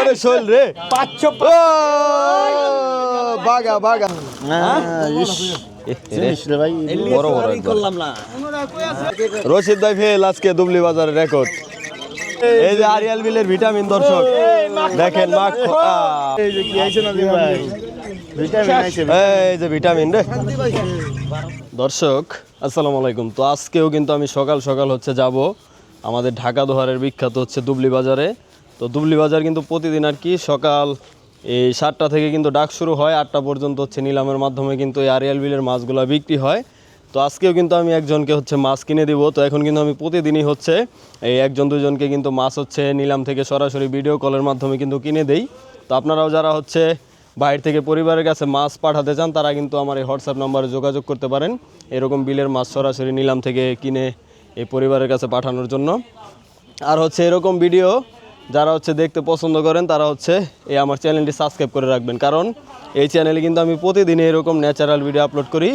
ওরে শোল রে। পাঁচশো বাগা বাগা রশিদ ভাই ফেল আজকে দুবলি বাজারের রেকর্ড এই যে আরিয়াল বিলের ভিটামিন দর্শক। দেখেন মাখ। এই যে ভিটামিন রে। দর্শক আসসালামু আলাইকুম। তো আজকেও কিন্তু আমি সকাল সকাল হচ্ছে যাব। আমাদের ঢাকা দোহারের বিখ্যাত হচ্ছে দুবলি বাজারে। তো দুবলি বাজার কিন্তু প্রতিদিন আর কি সকাল এই সাতটা থেকে কিন্তু ডাক শুরু হয়, আটটা পর্যন্ত হচ্ছে নিলামের মাধ্যমে কিন্তু এই আরিয়াল বিলের মাছগুলো বিক্রি হয়। তো আজকেও কিন্তু আমি একজনকে হচ্ছে মাছ কিনে দিব। তো এখন কিন্তু আমি প্রতিদিনই হচ্ছে এই একজন দুজনকে কিন্তু মাছ হচ্ছে নিলাম থেকে সরাসরি ভিডিও কলের মাধ্যমে কিন্তু কিনে দেই। তো আপনারাও যারা হচ্ছে বাইরে থেকে পরিবারের কাছে মাছ পাঠাতে চান, তারা কিন্তু আমার এই হোয়াটসঅ্যাপ নাম্বারে যোগাযোগ করতে পারেন। এরকম বিলের মাছ সরাসরি নিলাম থেকে কিনে এই পরিবারের কাছে পাঠানোর জন্য। আর হচ্ছে এরকম ভিডিও যারা হচ্ছে দেখতে পছন্দ করেন তারা হচ্ছে এই আমার চ্যানেলটি সাবস্ক্রাইব করে রাখবেন। কারণ এই চ্যানেলে কিন্তু আমি প্রতিদিন এরকম ন্যাচারাল ভিডিও আপলোড করি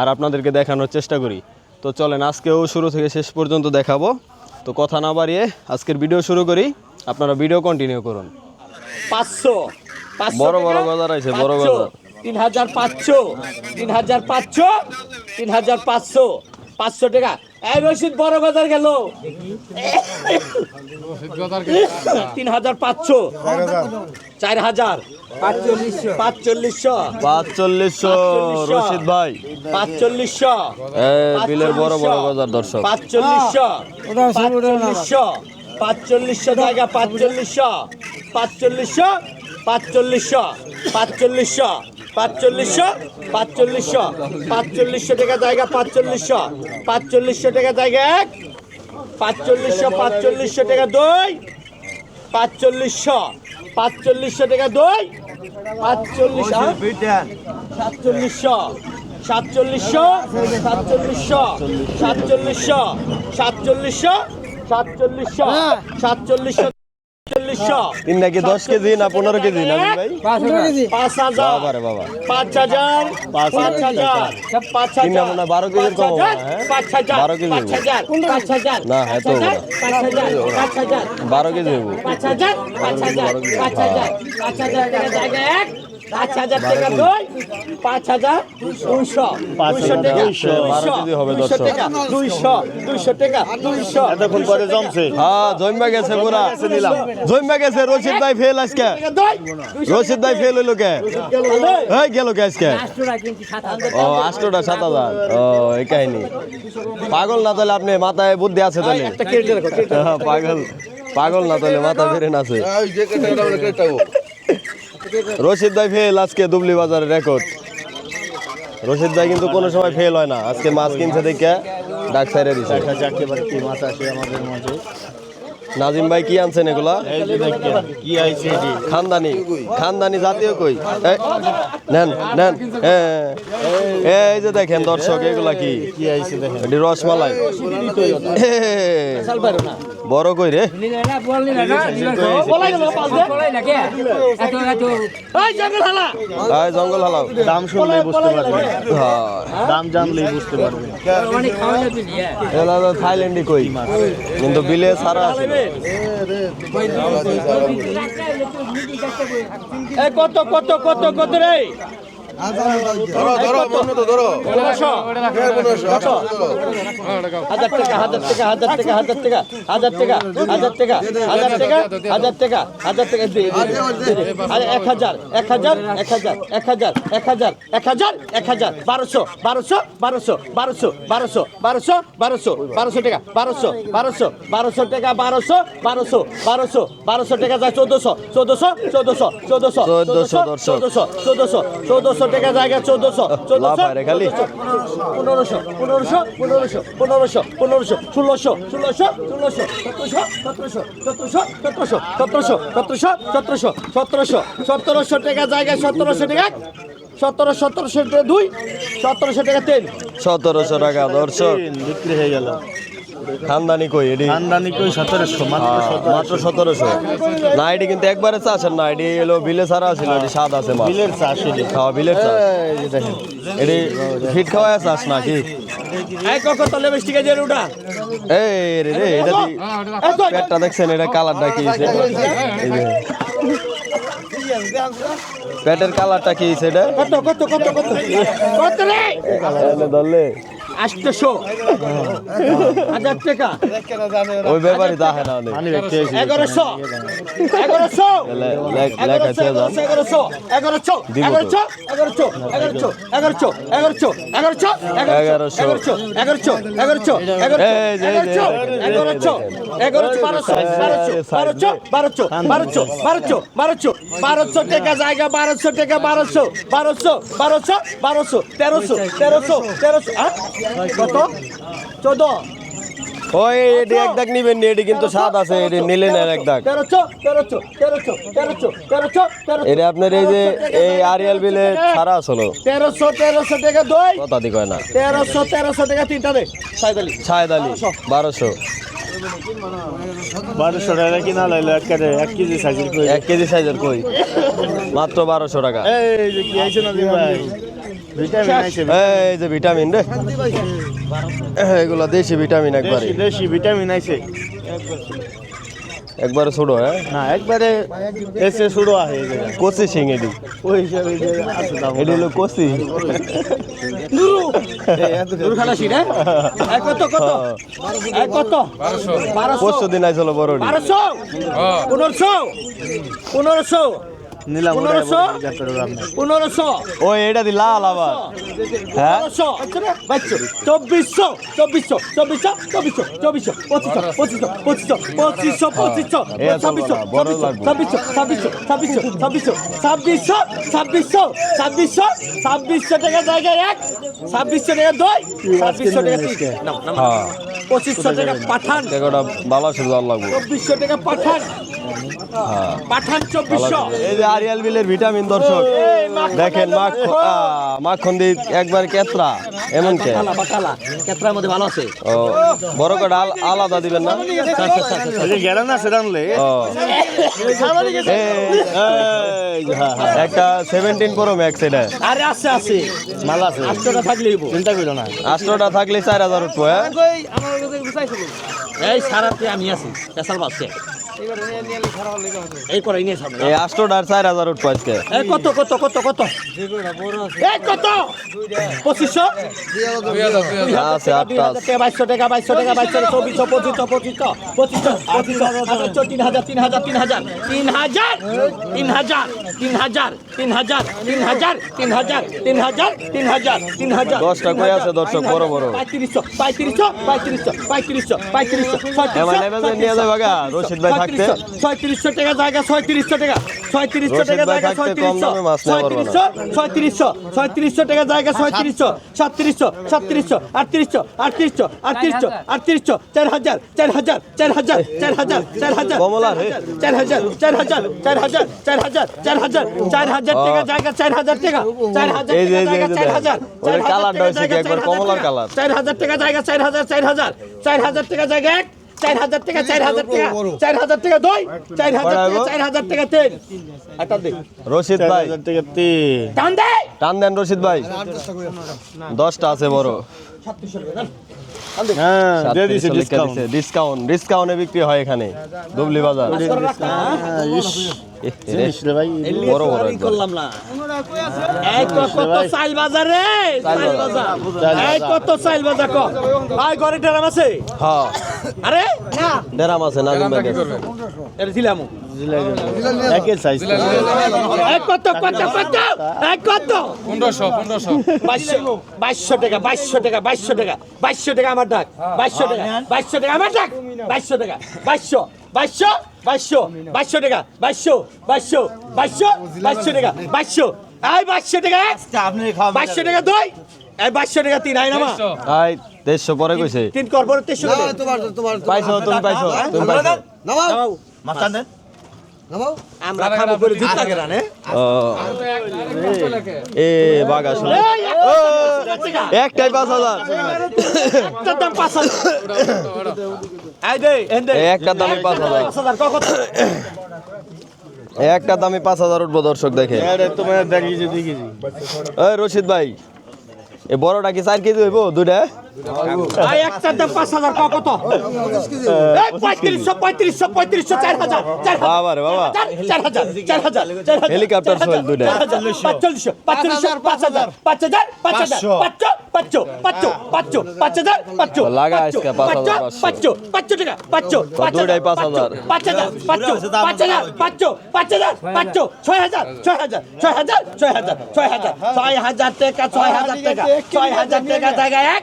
আর আপনাদেরকে দেখানোর চেষ্টা করি। তো চলেন আজকেও শুরু থেকে শেষ পর্যন্ত দেখাবো। তো কথা না বাড়িয়ে আজকের ভিডিও শুরু করি। আপনারা ভিডিও কন্টিনিউ করুন। পাঁচশো। বড় বড় গজার আছে, বড় গজার। তিন হাজার পাঁচশো। তিন হাজার পাঁচশো। তিন হাজার পাঁচশো। পাঁচশো টাকা। এই রশিদ বড় বাজার গেল। তিন হাজার পাঁচশো। চার হাজার। পাঁচচল্লিশশো। পাঁচচল্লিশশো পাঁচচল্লিশশো। রশিদ ভাই। পাঁচচল্লিশশো। এই বিলের বড় বড় গজার দর্শক। পাঁচচল্লিশশো। পাঁচচল্লিশশো। পাঁচচল্লিশশো জায়গা পাঁচচল্লিশশো। পাঁচচল্লিশশো। পাঁচচল্লিশশো। পাঁচচল্লিশশো। পাঁচচল্লিশশো পাঁচচল্লিশশো পাঁচচল্লিশশো টাকা জায়গা, পাঁচচল্লিশশো পাঁচচল্লিশশো টাকা জায়গা এক, পাঁচচল্লিশশো পাঁচচল্লিশশো টাকা দুই, পাঁচচল্লিশশো পাঁচচল্লিশশো টাকা দুই পাঁচচল্লিশ সাতচল্লিশশো সাতচল্লিশশো সাতচল্লিশশো সাতচল্লিশশো সাতচল্লিশশো সাতচল্লিশশো সাতচল্লিশশো সাতচল্লিশশো তিন নাকি দশ কেজি না পনেরো কেজি না ভাই পাঁচ হাজার বাবারে বাবা পাঁচ হাজার পাঁচ পাঁচ হাজার পাঁচ না বারো কেজির কম হ্যাঁ? পাঁচ হাজার বারো কেজি পাঁচ হাজার না, এত হাজার হাজার হাজার বারো কেজি পাঁচ হাজার পাঁচ হাজার পাঁচ হাজার পাঁচ হাজার জায়গা এক পাঁচ হাজার টাকা দুই পাঁচ হাজার দুইশো। দুইশো টাকা। দুইশো, হবে দুইশো দর্শক। টাকা। দুইশো। দুইশো টাকা। দুইশো। এতক্ষণ পরে জমছে। হ্যাঁ জমা গেছে পুরা। জমা গেছে রশিদ ভাই ফেল আজকে। রশিদ ভাই ফেল হইল কে? এই গেল কে আজকে? ও আষ্টটা সাত হাজার। ও এই কাহিনী। পাগল না তাহলে আপনি মাথায় বুদ্ধি আছে তাহলে? হ্যাঁ, পাগল। পাগল না তাহলে মাথা বেরেন আছে। রশিদ ভাই ফেল আজকে দুবলি বাজারের রেকর্ড রশিদ ভাই কিন্তু কোনো সময় ফেল হয় না। আজকে মাছ কিনছে দেখে ডাক সাইরে দিছে। দেখা যাক এবার কি মাছ আসে আমাদের মাঝে নাজিম ভাই কি আনছেন এগুলা? কি আইছে খানদানি। খানদানি জাতীয় কই? নেন নেন এই যে দেখেন দর্শক এগুলা কি? কি আইছে দেখেন? রসমালাই। বড় কই রে? জঙ্গল হালাও দাম শুনলে বুঝতে পারবে। হ্যাঁ, হ্যাঁ? দাম জানলেই বুঝতে পারবে। মানে হ্যাঁ। থাইল্যান্ডই কই? কিন্তু বিলে সারা আছে। কত কত কত কত রে? এক হাজার এক হাজার এক হাজার এক হাজার এক হাজার এক হাজার এক হাজার বারোশো বারোশো বারোশো বারোশো বারোশো বারোশো বারোশো বারোশো টাকা বারোশো বারোশো বারোশো টাকা বারোশো বারোশো বারোশো বারোশো টাকা চোদ্দশো চোদ্দশো চোদ্দশো চোদ্দশো চোদ্দশো, দর্শক। চোদ্দশো চোদ্দশো চোদ্দশো টাকা জায়গা চোদ্দশো রে খালি। পনেরোশো পনেরোশো পনেরোশো পনেরোশো পনেরোশো ষোলোশো ষোলোশো ষোলোশো সতেরোশো সতেরোশো সতেরোশো সতেরোশো সতেরোশো সতেরোশো সতেরোশো সতেরোশো টাকা জায়গায় সতেরোশো টাকা সতেরো সতেরোশো টাকা দুই সতেরোশো টাকা তিন। সতেরোশো টাকা দর্শক। বিক্রি হয়ে গেল। খানদানি কই এডি? খানদানি কই সতেরোশো মাত্র মাত্র সতেরোশো। না এটি কিন্তু একবারে চাষের না এটি এলো বিলে ছাড়া ছিল এটি স্বাদ আছে মাছ বিলের চাষ এটি খাওয়া বিলের চাষ এই দেখেন। এটি ফিট খাওয়া চাষ নাকি? এই কখন তলে বেশ ঠিক আছে এই রে রে এটা পেটটা দেখছেন এটা কালারটা কি? পেটের কালারটা কি এটা কত কত কত কত কত রে ধরলে আটশো হাজার টাকা ওই ব্যাপারই তাহে না অনেক পানি ব্যক্তি হয়েছে এগারোশো এগারোশো লে- লে- লেখা আছে যান এগারোশো এগারোশো এগারোশো এগারোশো এগারোশো এগারোশো এগারোশো এগারোশো এগারোশো। এগারোশো এগারোশো এগারোশো এই যে, এই যে, এগারোশো এগারোশো এগারোশো বারোশো বারোশো বারোশো বারোশো বারোশো বারোশো বারোশো টাকা জায়গা বারোশো টাকা বারোশো বারোশো বারোশো বারোশো তেরোশো তেরোশো তেরোশো কত? চোদ্দ। ওই এটি এক দাগ নিবেন নি এটি কিন্তু স্বাদ আছে এটি নিলে নেন এক দাগ। এটা আপনার এই যে এই আরিয়াল বিলে ছাড়া আসলো তেরোশো তেরোশো টাকা দই। কথা দি কয় না। তেরোশো তেরোশো টাকা তিনটা দে। সাইদালি ছায় বারোশো। বারোশো টাকা কিনা লাইলো এক কেজি এক কেজি সাইজের কই? এক কেজি সাইজের কই? মাত্র বারোশো টাকা। এই যে কি আইছে না ভাই? এই যে ভিটামিন রে। এগুলো দেশি ভিটামিন একবারে। দেশি দেশি ভিটামিন আইছে। একবার ছোটো হ্যাঁ? না একবারে এসে ছোটো আছে কোসি সিং এডি। ওই হিসাবে এডি হলো কষি পরশু হ্যাঁ। দিন আইসলো বড় হ্যাঁ। পনেরোশো? পনেরোশো? নিলাম পনেরোশো? ওই এটা দি লাল আবার। হ্যাঁ? বাইশশো চব্বিশশো? চব্বিশশো? চব্বিশশো? চব্বিশশো? চব্বিশশো? পঁচিশশো? পঁচিশশো? পঁচিশশো? পঁচিশশো? পঁচিশশো? ছাব্বিশশো। ছাব্বিশশো? ছাব্বিশশো? ছাব্বিশশো? ছাব্বিশশো? ছাব্বিশশো? ছাব্বিশশো? ছাব্বিশশো? টাকা জায়গায় এক ছাব্বিশশো টাকা দুই ছাব্বিশশো টাকা তিন। হ্যাঁ। পঁচিশশো টাকা পাঠান। এগারোটা বালা লাগবে। চব্বিশশো টাকা পাঠান। পাঠান চব্বিশশো। এই যে আরিয়াল বিলের ভিটামিন দর্শক। দেখেন মাখন দি একবার কেতরা এমন কে? কালা বা কালা কেতরার মধ্যে ভালো আছে। ও বড় করে আলাদা দিবেন না? এই, এই যে, হ্যাঁ, হ্যাঁ। একটা সেভেন্টিন প্রো ম্যাক্স এটা। আরে আছে আছে। মাল আছে। চিন্তা না। আষ্টটা থাকলে চার হাজার উঠবো হ্যাঁ? এই সারাতে আমি আছি। পেশাল বাসে এই করে নিয়ে সামনে এই আষ্টটার চার হাজার উঠবো আজকে কত কত কত কত এই কত পঁচিশশো আছে আটটা বাইশশো টাকা বাইশশো টাকা বাইশশো চব্বিশশো পঁচিশশো পঁচিশশো পঁচিশশো পঁচিশশো আঠাশশো তিন হাজার তিন হাজার তিন হাজার তিন হাজার তিন হাজার তিন হাজার তিন হাজার তিন হাজার তিন হাজার তিন হাজার তিন হাজার তিন হাজার দশটা কই আছে দর্শক বড় বড় পঁয়ত্রিশশো পঁয়ত্রিশশো পঁয়ত্রিশশো পঁয়ত্রিশশো পঁয়ত্রিশশো এবার নেমে যে নিয়ে যাবে রশিদ ভাই থাকতে। ছয়ত্রিশশো টাকা জায়গা ছয়ত্রিশশো টাকা ছয়ত্রিশশো টাকা জায়গা ছয়ত্রিশশো না। ছয়ত্রিশশো ছয়ত্রিশশো টাকা জায়গা ছয়ত্রিশশো সাতত্রিশশো সাতত্রিশশো আটত্রিশশো আটত্রিশশো আটত্রিশশো আটত্রিশশো চার হাজার চার হাজার চার হাজার চার হাজার চার হাজার। চার হাজার চার হাজার চার হাজার চার হাজার চার হাজার চার হাজার টাকা জায়গা চার হাজার টাকা চার হাজার টাকা চার হাজার ওদের চার হাজার কালারটা টাকা হয়েছে কি জায়গা একবার কমলার কালার। চার হাজার টাকা জায়গা চার হাজার চার হাজার চার হাজার টাকা জায়গা এক চার হাজার টাকা চার হাজার টাকা চার হাজার টাকা দুই চার হাজার টাকা চার হাজার টাকা দে। রশিদ ভাই। টান দে। টান দেন রশিদ ভাই। দশটা আছে বড়। হ্যাঁ ডিসকাউন্ট ডিসকাউন্ট বিক্রি হয় এখানে দুবলি বাজার। এ, এ, জিনিস রে ভাই বড় বড় করলাম না। চাইল বাজার রে? চাইল বাজার কত চাইল বাজার ক ভাই ঘরে আছে? হ্যাঁ। আরে? না। ডেরাম আছে নাজিম ভাই এর জিলামু একের সাইজ টাকা 2200 টাকা 2200 টাকা 2200 টাকা আমার ডাক 2200 টাকা 2200 টাকা আমার ডাক 2200 টাকা 2200 2200 2200 2200 টাকা 2200 2200 2200 টাকা 2200 এই বাইশশো টাকা। আপনি খাবেন বাইশশো টাকা দুই? এই বাইশশো টাকা তিন আই নামা। আই দেড়শো পরে কইছে। তিন কর্পোরেট তেইশশো টাকা। পাইছো তুমি পাইছো তুমি পাইছো। নামাও। মাস্টার দেন আমরা খাব করে জিত এ আসলে। একটাই পাঁচ হাজার। একটার দাম পাঁচ হাজার। এই দে এন দে। একটার দামে পাঁচ হাজার। একটা দামি পাঁচ হাজার উঠবো দর্শক দেখে। ওই রশিদ ভাই এ বড়টা কি চার কেজি হইব দুইটা? এই একটার দাম পাঁচ হাজার কত এই পঁয়ত্রিশশো পঁয়ত্রিশশো পঁয়ত্রিশশো চার হাজার চার হাজার বাবা চার হাজার চার হাজার চার হাজার হেলিকপ্টার পাঁচচল্লিশশো পাঁচচল্লিশশো পাঁচ হাজার পাঁচ হাজার পাঁচ হাজার পাঁচশো পাঁচশো পাঁচশো পাঁচশো পাঁচ হাজার পাঁচশো লাগা আজকে পাঁচ হাজার পাঁচশো পাঁচশো। পাঁচশো পাঁচশো টাকা পাঁচশো পাঁচ হাজার, পাঁচ হাজার। পাঁচ হাজার পাঁচশো পাঁচ হাজার পাঁচশো পাঁচ হাজার পাঁচশো ছয় হাজার ছয় হাজার ছয় হাজার ছয় হাজার ছয় হাজার ছয় হাজার টাকা ছয় হাজার টাকা ছয় হাজার টাকা জায়গা এক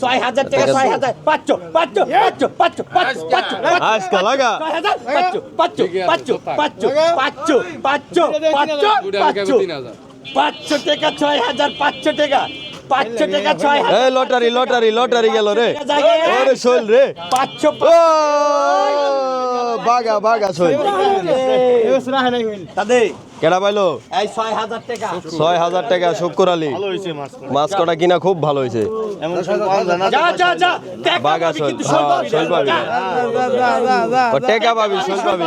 ছয় হাজার টাকা ছয় হাজার পাঁচশো পাঁচশো পাঁচশো পাঁচশো পাঁচশো পাঁচশো আজকে লাগা। ছয় হাজার পাঁচশো পাঁচশো পাঁচশো পাঁচশো পাঁচশো পাঁচশো পাঁচশো। পাঁচশো পাঁচশো টাকা ছয় হাজার পাঁচশো টাকা পাঁচশো টাকা ছয় হাজার লটারি লটারি লটারি গেল রে। ওরে শৈল রে। পাঁচশো বাগা বাগা ছই কেডা পাইলো? ছয় হাজার টাকা। শুক্র আলী। মাছ কটা কিনা খুব ভালো হয়েছে। বাগা ছয়। হ্যাঁ, পাবি। টেকা পাবি ছয় পাবি।